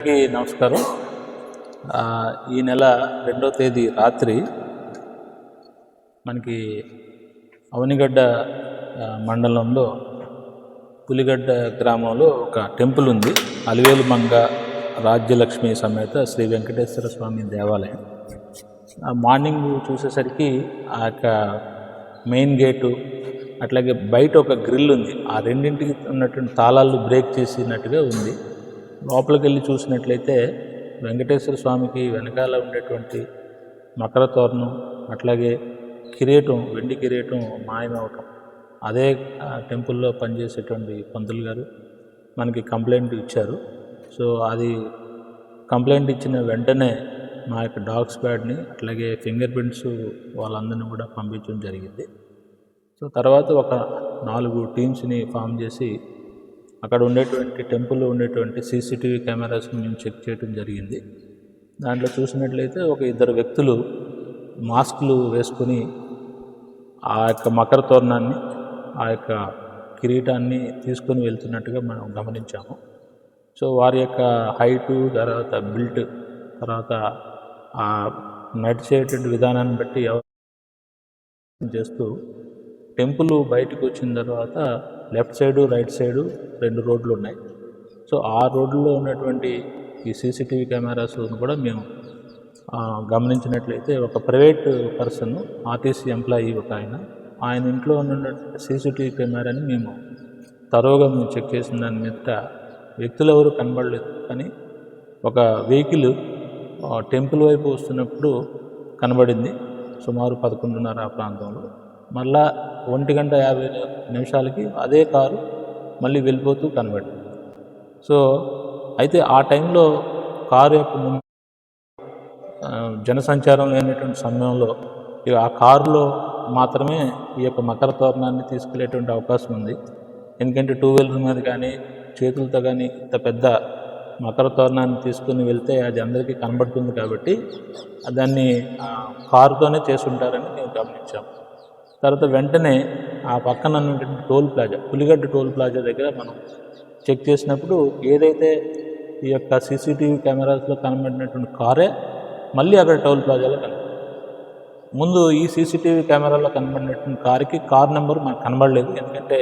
అందరికీ నమస్కారం. ఈ నెల రెండో తేదీ రాత్రి మనకి అవనిగడ్డ మండలంలో పులిగడ్డ గ్రామంలో ఒక టెంపుల్ ఉంది. అలివేలు మంగ రాజ్యలక్ష్మి సమేత శ్రీ వెంకటేశ్వర స్వామి దేవాలయం. ఆ మార్నింగ్ చూసేసరికి ఆ యొక్క మెయిన్ గేటు అట్లాగే బయట ఒక గ్రిల్ ఉంది. ఆ రెండింటికి ఉన్నటువంటి తాళాలు బ్రేక్ చేసినట్టుగా ఉంది. లోపలికి వెళ్ళి చూసినట్లయితే వెంకటేశ్వర స్వామికి వెనకాల ఉండేటువంటి మకర తోరణం అట్లాగే కిరీటం వెండి కిరీటం మాయమవటం. అదే ఆ టెంపుల్లో పనిచేసేటువంటి పంతులు గారు మనకి కంప్లైంట్ ఇచ్చారు. సో అది కంప్లైంట్ ఇచ్చిన వెంటనే మా యొక్క డాగ్స్ ప్యాడ్ని అట్లాగే ఫింగర్ ప్రింట్స్ వాళ్ళందరినీ కూడా పంపించడం జరిగింది. సో తర్వాత ఒక నాలుగు టీమ్స్ని ఫామ్ చేసి అక్కడ ఉండేటువంటి టెంపుల్లో ఉండేటువంటి సీసీటీవీ కెమెరాస్ని మేము చెక్ చేయడం జరిగింది. దాంట్లో చూసినట్లయితే ఒక ఇద్దరు వ్యక్తులు మాస్కులు వేసుకుని ఆ యొక్క మకర తోరణాన్ని ఆ యొక్క కిరీటాన్ని తీసుకొని వెళ్తున్నట్టుగా మనం గమనించాము. సో వారి యొక్క హైటు తర్వాత బిల్ట్ తర్వాత ఆ నడిచేటువంటి విధానాన్ని బట్టి ఎవరు చేస్తూ టెంపుల్ బయటకు వచ్చిన తర్వాత లెఫ్ట్ సైడు రైట్ సైడు రెండు రోడ్లు ఉన్నాయి. సో ఆ రోడ్లో ఉన్నటువంటి ఈ సీసీటీవీ కెమెరాస్ను కూడా మేము గమనించినట్లయితే ఒక ప్రైవేట్ పర్సన్ ఆర్టీసీ ఎంప్లాయీ ఒక ఆయన ఆయన ఇంట్లో ఉన్న సీసీటీవీ కెమెరాని మేము తరోగా మేము చెక్ చేసిన దాని మీద వ్యక్తులు ఎవరు కనబడలేదు. కానీ ఒక వెహికల్ టెంపుల్ వైపు వస్తున్నప్పుడు కనబడింది. సుమారు పదకొండున్నర ఆ ప్రాంతంలో. మళ్ళా ఒంటి గంట యాభై నిమిషాలకి అదే కారు మళ్ళీ వెళ్ళిపోతూ కనబడింది సో అయితే ఆ టైంలో కారు యొక్క ముందు జనసంచారం లేనటువంటి సమయంలో ఇక ఆ కారులో మాత్రమే ఈ యొక్క మకర తోరణాన్ని తీసుకెళ్ళేటువంటి అవకాశం ఉంది. ఎందుకంటే టూ వీలర్ మీద కానీ చేతులతో కానీ ఇంత పెద్ద మకర తోరణాన్ని తీసుకుని వెళ్తే అది అందరికీ కనబడుతుంది కాబట్టి దాన్ని ఆ, కారుతోనే చేసి ఉంటారని మేము గమనించాం. తర్వాత వెంటనే ఆ పక్కన ఉన్నటువంటి toll plaza Puligadda toll plaza దగ్గర మనం చెక్ చేసినప్పుడు ఏదైతే ఈ యొక్క సీసీటీవీ కెమెరాస్లో కనబడినటువంటి కారే మళ్ళీ అక్కడ టోల్ ప్లాజాలో కనబడింది. ముందు ఈ సీసీటీవీ కెమెరాలో కనబడినటువంటి కార్కి కార్ నెంబర్ మనకు కనబడలేదు. ఎందుకంటే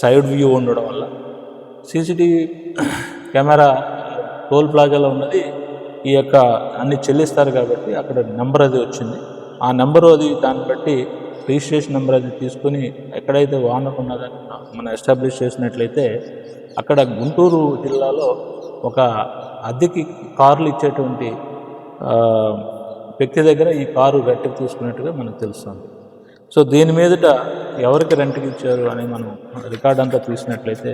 సైడ్ వ్యూ ఉండడం వల్ల సీసీటీవీ కెమెరా టోల్ ప్లాజాలో ఉన్నది. ఈ యొక్క అన్ని చెల్లిస్తారు కాబట్టి అక్కడ నెంబర్ అది వచ్చింది. ఆ నెంబరు అది దాన్ని బట్టి రిజిస్ట్రేషన్ నెంబర్ అది తీసుకుని ఎక్కడైతే వాహనం ఉన్నదని మనం ఎస్టాబ్లిష్ చేసినట్లయితే అక్కడ గుంటూరు జిల్లాలో ఒక అద్దెకి కార్లు ఇచ్చేటువంటి వ్యక్తి దగ్గర ఈ కారు రెంట్కి తీసుకున్నట్టుగా మనకు తెలుస్తుంది. సో దీని మీదట ఎవరికి రెంట్కి ఇచ్చారు అని మనం రికార్డ్ అంతా తీసినట్లయితే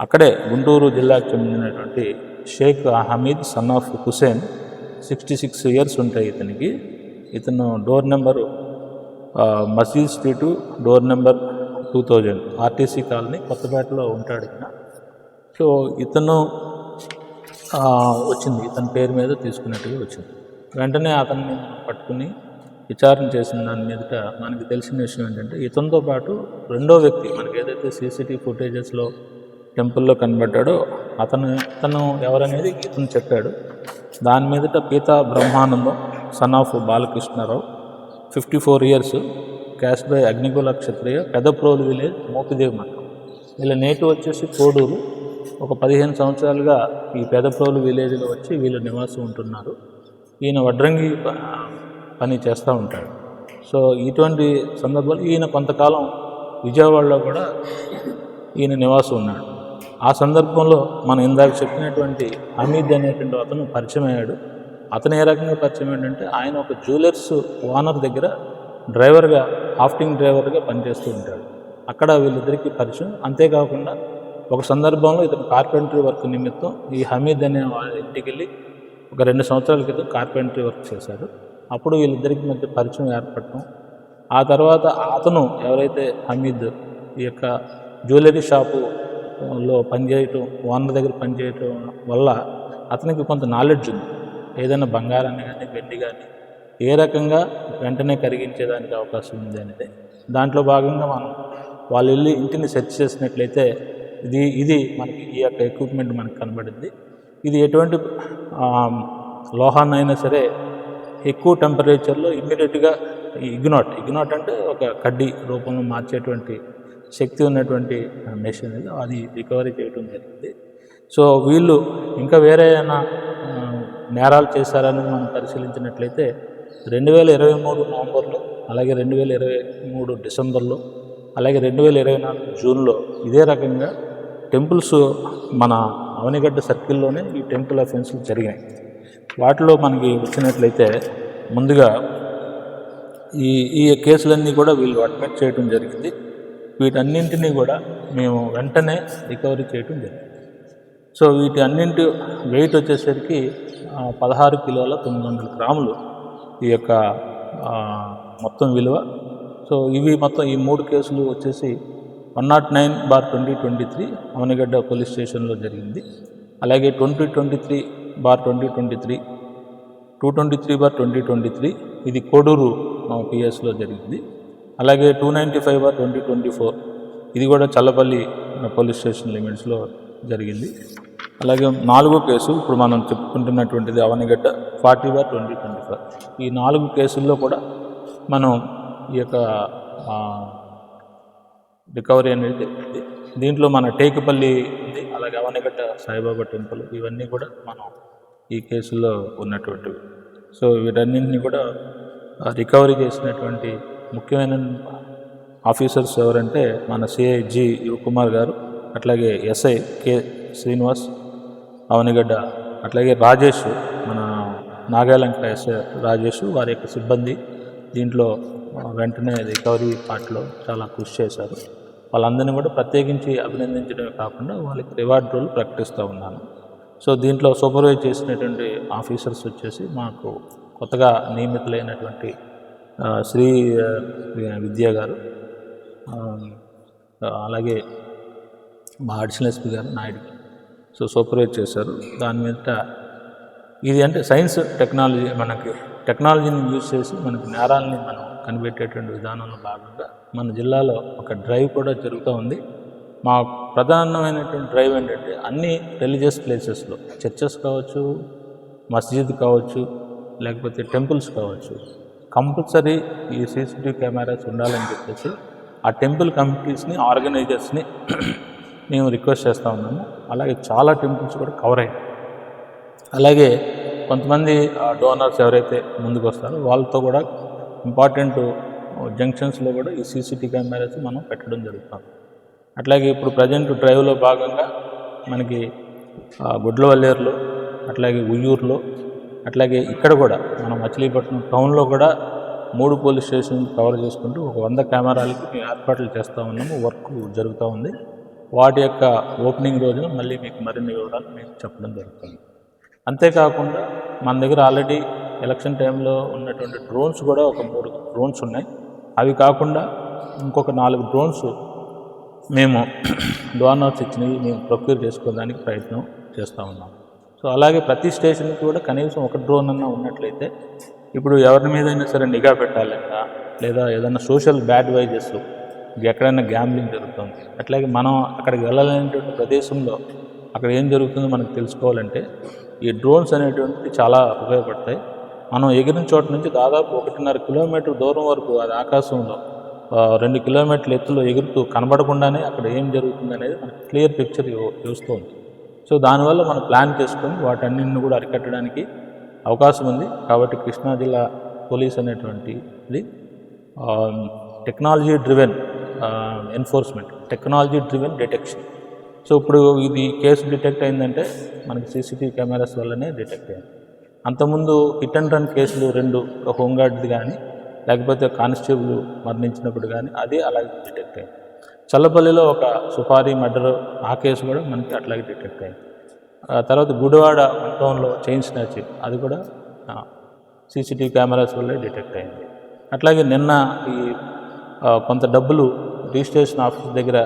అక్కడే గుంటూరు జిల్లాకు చెందినటువంటి Shaik Hameed son of Hussain sixty six years ఉంటాయి ఇతనికి. ఇతను డోర్ నెంబరు మసీద్ street door number two thousand RTC colony కొత్తపేటలో ఉంటాడు ఈయన. సో ఇతను వచ్చింది. ఇతని పేరు మీద తీసుకున్నట్టుగా వచ్చింది. వెంటనే అతన్ని పట్టుకుని విచారణ చేసిన దాని మీదట మనకి తెలిసిన విషయం ఏంటంటే ఇతనితో పాటు రెండో వ్యక్తి మనకి ఏదైతే సీసీటీవీ ఫుటేజెస్లో టెంపుల్లో కనబడ్డాడో అతను ఇతను ఎవరనేది ఇతను చెప్పాడు. దాని మీదట Peetha Brahmanandam son of Balakrishna Rao fifty four years caste by Agnikula Kshatriya Pedaprolu village Mopidevi మఠం వీళ్ళ నేటి వచ్చేసి కోడూరు. ఒక పదిహేను సంవత్సరాలుగా ఈ పెదప్రోలు విలేజ్లో వచ్చి వీళ్ళు నివాసం ఉంటున్నారు. ఈయన వడ్రంగి పని చేస్తూ ఉంటాడు. సో ఇటువంటి సందర్భాలు ఈయన కొంతకాలం విజయవాడలో కూడా ఈయన నివాసం ఉన్నాడు. ఆ సందర్భంలో మనం ఇందాక చెప్పినటువంటి హమీద్ అనేటువంటి అతను పరిచయం అయ్యాడు అతను ఏ రకంగా పరిచయం ఏంటంటే ఆయన ఒక జ్యువెలర్స్ ఓనర్ దగ్గర డ్రైవర్గా ఆఫ్టింగ్ డ్రైవర్గా పనిచేస్తూ ఉంటాడు. అక్కడ వీళ్ళిద్దరికీ పరిచయం. అంతేకాకుండా ఒక సందర్భంలో ఇతను కార్పెంటరీ వర్క్ నిమిత్తం ఈ హమీద్ అనే వాళ్ళ ఇంటికి వెళ్ళి ఒక రెండు సంవత్సరాల క్రితం కార్పెంటరీ వర్క్ చేశాడు. అప్పుడు వీళ్ళిద్దరికి మధ్య పరిచయం ఏర్పడటం. ఆ తర్వాత అతను ఎవరైతే హమీద్ ఈ యొక్క జ్యువెలరీ షాపు లో పనిచేయటం ఓనర్ దగ్గర పనిచేయటం వల్ల అతనికి కొంత నాలెడ్జ్ ఉంది. ఏదైనా బంగారాన్ని కానీ వెండి కానీ ఏ రకంగా వెంటనే కరిగించేదానికి అవకాశం ఉంది అనేది దాంట్లో భాగంగా మనం వాళ్ళు వెళ్ళి ఇంటిని సెర్చ్ చేసినట్లయితే ఇది ఇది మనకి ఈ యొక్క ఎక్విప్మెంట్ మనకు కనబడింది. ఇది ఎటువంటి లోహాన్నైనా సరే ఎక్కువ టెంపరేచర్లో ఇమ్మీడియట్గా ఇగ్నాట్ ఇగ్నాట్ అంటే ఒక కడ్డీ రూపంలో మార్చేటువంటి శక్తి ఉన్నటువంటి మెషిన్ అది రికవరీ చేయడం జరిగింది. సో వీళ్ళు ఇంకా వేరే ఏమైనా నేరాలు చేశారని మనం పరిశీలించినట్లయితే రెండు వేల ఇరవై మూడు నవంబర్లో అలాగే రెండు వేల ఇరవై మూడు డిసెంబర్లో అలాగే రెండు వేల ఇరవై నాలుగు జూన్లో ఇదే రకంగా టెంపుల్స్ మన అవనిగడ్డ సర్కిల్లోనే ఈ టెంపుల్ అఫెన్స్లు జరిగాయి వాటిలో మనకి వచ్చినట్లయితే ముందుగా ఈ ఈ కేసులన్నీ కూడా వీళ్ళు అడ్మిట్ చేయడం జరిగింది. వీటన్నింటినీ కూడా మేము వెంటనే రికవరీ చేయడం జరిగింది. సో వీటి అన్నింటి వెయిట్ వచ్చేసరికి పదహారు కిలోల తొమ్మిది వందల గ్రాములు ఈ యొక్క మొత్తం విలువ. సో ఇవి మొత్తం ఈ మూడు కేసులు వచ్చేసి one nought nine bar twenty twenty three Avanigadda police స్టేషన్లో జరిగింది. అలాగే twenty twenty three bar twenty twenty three two twenty three bar twenty twenty three ఇది కోడూరు పిఎస్లో జరిగింది. అలాగే two ninety five bar twenty twenty four ఇది కూడా చల్లపల్లి పోలీస్ స్టేషన్ లిమిట్స్లో జరిగింది. అలాగే నాలుగో కేసు ఇప్పుడు మనం చెప్పుకుంటున్నటువంటిది Avanigadda forty bar twenty twenty four. ఈ నాలుగు కేసుల్లో కూడా మనం ఈ యొక్క రికవరీ అనేది దీంట్లో మన టేకుపల్లి ఉంది అలాగే అవనిగడ్డ సాయిబాబా టెంపుల్ ఇవన్నీ కూడా మనం ఈ కేసులో ఉన్నటువంటివి. సో వీటన్నింటినీ కూడా రికవరీ చేసినటువంటి ముఖ్యమైన ఆఫీసర్స్ ఎవరంటే మన సిఐ జి యువకుమార్ గారు. అట్లాగే ఎస్ఐ కె శ్రీనివాస్ అవనిగడ్డ అట్లాగే రాజేష్ మన నాగాలంక ఎస్ఐ రాజేష్ వారి యొక్క సిబ్బంది దీంట్లో వెంటనే రికవరీ పార్ట్లో చాలా కృషి చేశారు. వాళ్ళందరినీ కూడా ప్రత్యేకించి అభినందించడమే కాకుండా వాళ్ళకి రివార్డ్ రోల్ ప్రకటిస్తూ ఉన్నాను. సో దీంట్లో సూపర్వైజ్ చేసినటువంటి ఆఫీసర్స్ వచ్చేసి మాకు కొత్తగా నియమితులైనటువంటి శ్రీ విద్యా గారు అలాగే మా అడిషనల్ ఎస్పీ గారు నాయుడు సో సూపర్వైజ్ చేశారు. దాని మీద ఇది అంటే సైన్స్ టెక్నాలజీ మనకి టెక్నాలజీని యూజ్ చేసి మనకి నేరాలని మనం కనిపెట్టేటువంటి విధానంలో భాగంగా మన జిల్లాలో ఒక డ్రైవ్ కూడా జరుగుతూ ఉంది. మా ప్రధానమైనటువంటి డ్రైవ్ ఏంటంటే అన్ని రిలీజియస్ ప్లేసెస్లో చర్చెస్ కావచ్చు మస్జిద్ కావచ్చు లేకపోతే టెంపుల్స్ కావచ్చు కంపల్సరీ ఈ సీసీటీవీ కెమెరాస్ ఉండాలని చెప్పేసి ఆ టెంపుల్ కమిటీస్ని ఆర్గనైజర్స్ని మేము రిక్వెస్ట్ చేస్తూ ఉన్నాము అలాగే చాలా టెంపుల్స్ కూడా కవర్ అయ్యాయి. అలాగే కొంతమంది డోనర్స్ ఎవరైతే ముందుకు వస్తారో వాళ్ళతో కూడా ఇంపార్టెంట్ జంక్షన్స్లో కూడా ఈ సీసీటీ కెమెరాస్ మనం పెట్టడం జరుగుతుంది. అట్లాగే ఇప్పుడు ప్రజెంట్ డ్రైవ్లో భాగంగా మనకి గుడ్లవల్లేరులో అట్లాగే ఉయ్యూరులో అట్లాగే ఇక్కడ కూడా మనం మచిలీపట్నం టౌన్లో కూడా మూడు పోలీస్ స్టేషన్ కవర్ చేసుకుంటూ ఒక వంద కెమెరాలకి ఏర్పాట్లు చేస్తూ ఉన్నాము. వర్క్ జరుగుతూ ఉంది. వాటి యొక్క ఓపెనింగ్ రోజున మళ్ళీ మీకు మరిన్ని వివరాలు మీకు చెప్పడం జరుగుతుంది. అంతేకాకుండా మన దగ్గర ఆల్రెడీ ఎలక్షన్ టైంలో ఉన్నటువంటి డ్రోన్స్ కూడా ఒక మూడు డ్రోన్స్ ఉన్నాయి. అవి కాకుండా ఇంకొక నాలుగు డ్రోన్స్ మేము డోనర్స్ ఇచ్చినవి మేము ప్రొక్యూర్ చేసుకోవడానికి ప్రయత్నం చేస్తూ ఉన్నాం. సో అలాగే ప్రతి స్టేషన్కి కూడా కనీసం ఒక డ్రోన్ అన్న ఉన్నట్లయితే ఇప్పుడు ఎవరి మీదైనా సరే నిఘా పెట్టాలన్నా లేదా ఏదైనా సోషల్ బ్యాడ్ వైజెస్ ఎక్కడైనా గ్యాంబ్లింగ్ జరుగుతుంది. అట్లాగే మనం అక్కడికి వెళ్ళలేనటువంటి ప్రదేశంలో అక్కడ ఏం జరుగుతుందో మనకు తెలుసుకోవాలంటే ఈ డ్రోన్స్ అనేటువంటివి చాలా ఉపయోగపడతాయి. మనం ఎగిరిన చోట నుంచి దాదాపు ఒకటిన్నర కిలోమీటర్ దూరం వరకు అది ఆకాశంలో రెండు కిలోమీటర్ల ఎత్తులో ఎగురుతూ కనబడకుండానే అక్కడ ఏం జరుగుతుంది అనేది మనకు క్లియర్ పిక్చర్ చూస్తుంది సో దానివల్ల మనం ప్లాన్ చేసుకొని వాటన్నింటిని కూడా అరికట్టడానికి అవకాశం ఉంది. కాబట్టి కృష్ణా జిల్లా పోలీస్ అనేటువంటిది technology driven enforcement technology driven detection so ఇప్పుడు ఇది కేసు డిటెక్ట్ అయిందంటే మనకి సీసీటీవీ కెమెరాస్ వల్లనే డిటెక్ట్ అయింది అంతకుముందు హిట్ అండ్ రన్ కేసులు రెండు ఒక హోంగార్డ్ది కానీ లేకపోతే కానిస్టేబుల్ మరణించినప్పుడు కానీ అది అలాగే డిటెక్ట్ అయింది చల్లపల్లిలో ఒక సుపారీ మర్డర్ ఆ కేసు కూడా మనకి అట్లాగే డిటెక్ట్ అయింది తర్వాత గుడివాడ టౌన్లో చైన్ స్నాచ్ అది కూడా సీసీటీవీ కెమెరాస్ వల్లే డిటెక్ట్ అయింది. అట్లాగే నిన్న ఈ కొంత డబ్బులు రిజిస్ట్రేషన్ ఆఫీస్ దగ్గర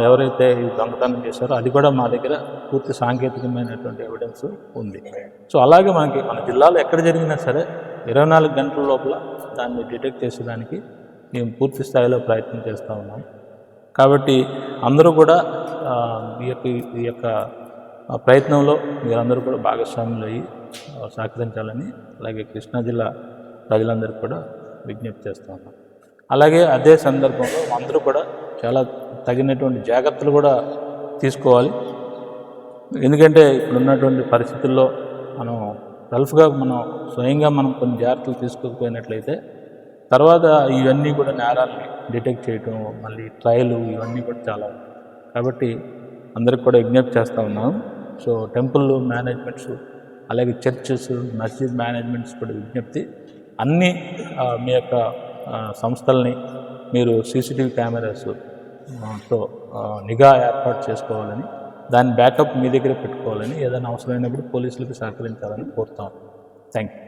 ఎవరైతే దొంగతనం చేశారో అది కూడా మా దగ్గర పూర్తి సాంకేతికమైనటువంటి ఎవిడెన్స్ ఉంది. సో అలాగే మనకి మన జిల్లాలో ఎక్కడ జరిగినా సరే ఇరవై నాలుగు గంటల లోపల దాన్ని డిటెక్ట్ చేసేదానికి మేము పూర్తి స్థాయిలో ప్రయత్నం చేస్తూ ఉన్నాం. కాబట్టి అందరూ కూడా ఆ, ఈ యొక్క ఈ యొక్క ప్రయత్నంలో మీరందరూ కూడా భాగస్వాములు అయ్యి సహకరించాలని అలాగే కృష్ణా జిల్లా ప్రజలందరికీ కూడా విజ్ఞప్తి చేస్తా ఉన్నాం. అలాగే అదే సందర్భంలో అందరూ కూడా చాలా తగినటువంటి జాగ్రత్తలు కూడా తీసుకోవాలి. ఎందుకంటే ఇప్పుడున్నటువంటి పరిస్థితుల్లో మనం సెల్ఫ్గా మనం స్వయంగా మనం కొన్ని జాగ్రత్తలు తీసుకోకపోయినట్లయితే తర్వాత ఇవన్నీ కూడా నేరాలని డిటెక్ట్ చేయటం మళ్ళీ ట్రయలు ఇవన్నీ కూడా చాలా కాబట్టి అందరికి కూడా విజ్ఞప్తి చేస్తూ ఉన్నాం సో టెంపుల్ మేనేజ్మెంట్స్ అలాగే చర్చెస్ మస్జిద్ మేనేజ్మెంట్స్ కూడా విజ్ఞప్తి. అన్నీ మీ యొక్క సంస్థల్ని మీరు సీసీటీవీ కెమెరాస్తో నిఘా ఏర్పాటు చేసుకోవాలని దాని బ్యాకప్ మీ దగ్గర పెట్టుకోవాలని ఏదైనా అవసరమైనప్పుడు పోలీసులకు సహకరించాలని కోరుతాం థ్యాంక్ యూ